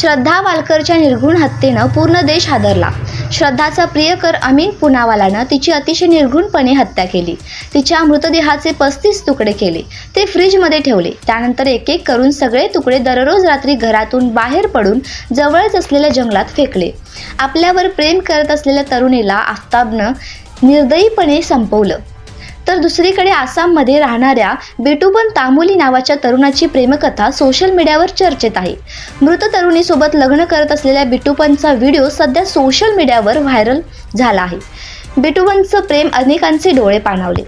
श्रद्धा वालकरच्या निर्घुण हत्येनं पूर्ण देश हादरला. श्रद्धाचा प्रियकर अमीन पुनावालानं तिची अतिशय निर्घुणपणे हत्या केली. तिच्या मृतदेहाचे पस्तीस तुकडे केले. ते फ्रीजमध्ये ठेवले. त्यानंतर एक एक करून सगळे तुकडे दररोज रात्री घरातून बाहेर पडून जवळच असलेल्या जंगलात फेकले. आपल्यावर प्रेम करत असलेल्या तरुणीला आफताबनं निर्दयीपणे संपवलं. तर दुसरीकडे आसाममध्ये राहणाऱ्या बेटुबन तामुली नावाच्या तरुणाची प्रेमकथा सोशल मीडियावर चर्चेत आहे. मृत तरुणीसोबत लग्न करत असलेल्या बिटूपनचा व्हिडिओ सध्या सोशल मीडियावर व्हायरल झाला आहे. बिटुपनचं प्रेम अनेकांचे डोळे पाणावले.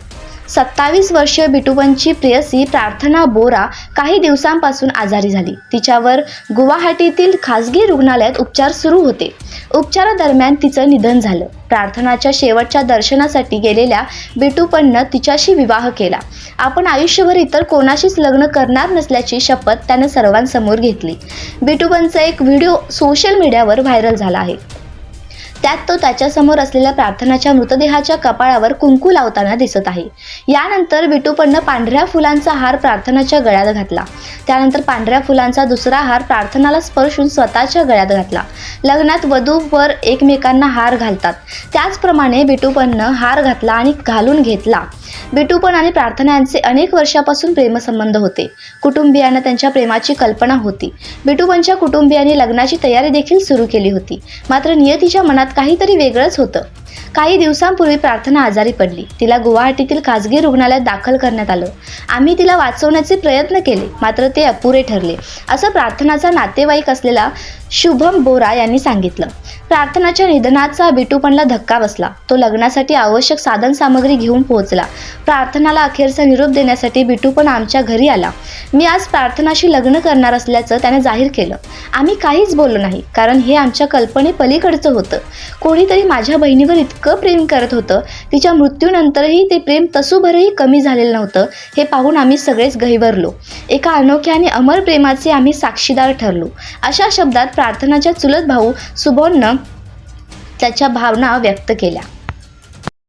सत्तावीस वर्षीय बिटुबनची प्रेयसी प्रार्थना बोरा काही दिवसांपासून आजारी झाली. तिच्यावर गुवाहाटीतील खासगी रुग्णालयात उपचार सुरू होते. उपचारादरम्यान तिचं निधन झालं. प्रार्थनाच्या शेवटच्या दर्शनासाठी गेलेल्या बिटूपननं तिच्याशी विवाह केला. आपण आयुष्यभर इतर कोणाशीच लग्न करणार नसल्याची शपथ त्यानं सर्वांसमोर घेतली. बिटूपनचा एक व्हिडिओ सोशल मीडियावर व्हायरल झाला आहे. त्यात तो त्याच्यासमोर असलेल्या प्रार्थनाच्या मृतदेहाच्या कपाळावर कुंकू लावताना दिसत आहे. यानंतर विटूपन्न पांढऱ्या फुलांचा हार प्रार्थनाच्या गळ्यात घातला. त्यानंतर पांढऱ्या फुलांचा दुसरा हार प्रार्थनाला स्पर्शून स्वतःच्या गळ्यात घातला. लग्नात वधू वर एकमेकांना हार घालतात. त्याचप्रमाणे बिटूपननं हार घातला आणि घालून घेतला. बिटूपन आणि प्रार्थना यांचे अनेक वर्षापासून प्रेमसंबंध होते. कुटुंबियांना त्यांच्या प्रेमाची कल्पना होती. बिटूपनच्या कुटुंबियांनी लग्नाची तयारी देखील सुरू केली होती. मात्र नियतीच्या मनात काहीतरी वेगळंच होतं. काही दिवसांपूर्वी प्रार्थना आजारी पडली. तिला गुवाहाटीतील खासगी रुग्णालयात दाखल करण्यात आलं. आम्ही तिला वाचवण्याचे प्रयत्न केले मात्र ते अपुरे ठरले. असं प्रार्थनाचा नातेवाईक असलेला शुभम बोरा यांनी सांगितलं. प्रार्थनाच्या निधनाचा बिटूपणला धक्का बसला. तो लग्नासाठी आवश्यक साधन सामग्री घेऊन पोहोचला. प्रार्थनाला अखेरचा निरोप देण्यासाठी बिटूपण आमच्या घरी आला. मी आज प्रार्थनाशी लग्न करणार असल्याचं त्याने जाहीर केलं. आम्ही काहीच बोललो नाही कारण हे आमच्या कल्पने पलीकडचं होतं. कोणीतरी माझ्या बहिणीवर इतकं प्रेम करत होतं. तिच्या मृत्यूनंतरही ते प्रेम तसूभरही कमी झालेलं नव्हतं. हे पाहून आम्ही सगळेच गहिवरलो एका अनोख्या आणि अमर प्रेमाचे आम्ही साक्षीदार ठरलो. अशा शब्दात प्रार्थनाच्या चुलत भाऊ सुबोननं त्याच्या भावना व्यक्त केल्या.